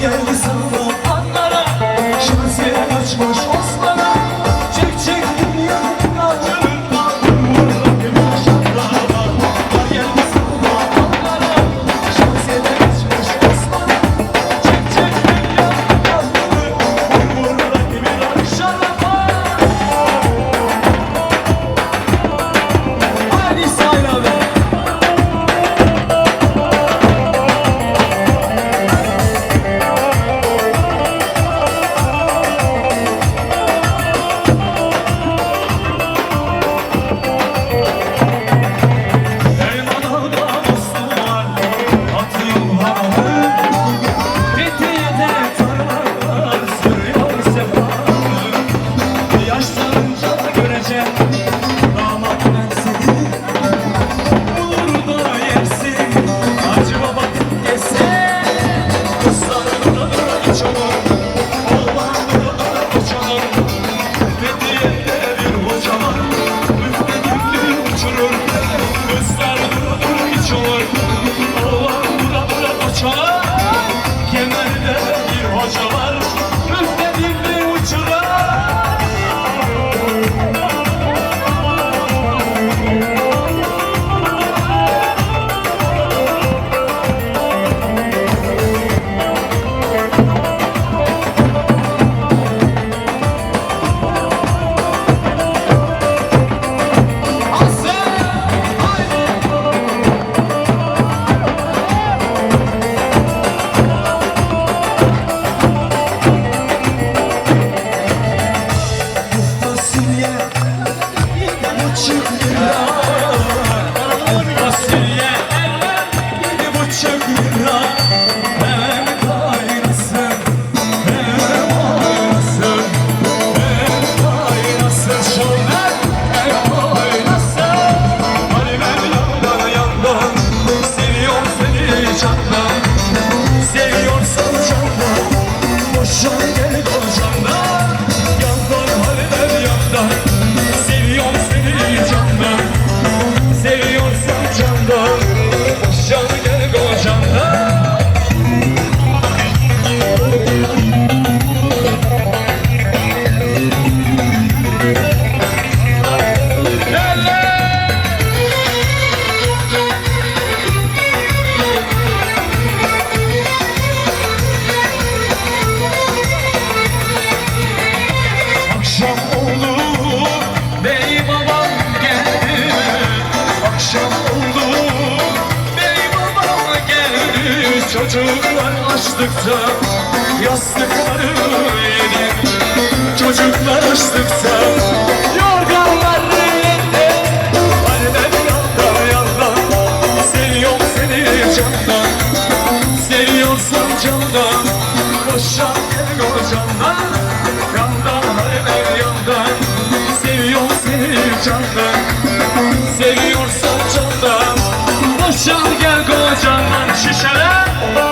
geldi sandım Çocuklar açlıkta yastıkları yedi Çocuklar açlıkta yorganları yedi Annem yalda yalda seviyorum seni candan. Seviyorsan candan boşa gel kocandan Yandan annem yandan seviyorum seni candan. Seviyorsan candan Boşa gel kocandan şişeler Oh,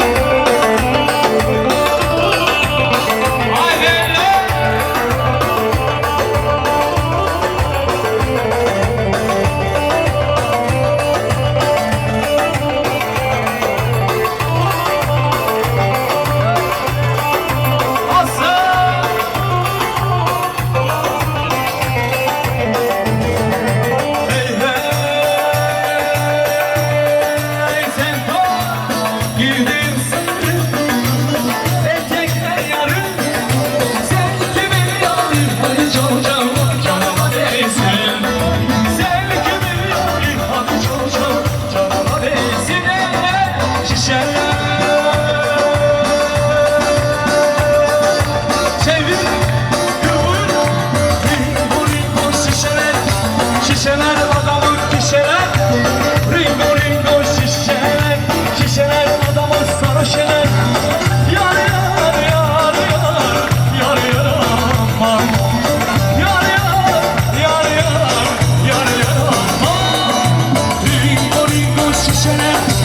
She's an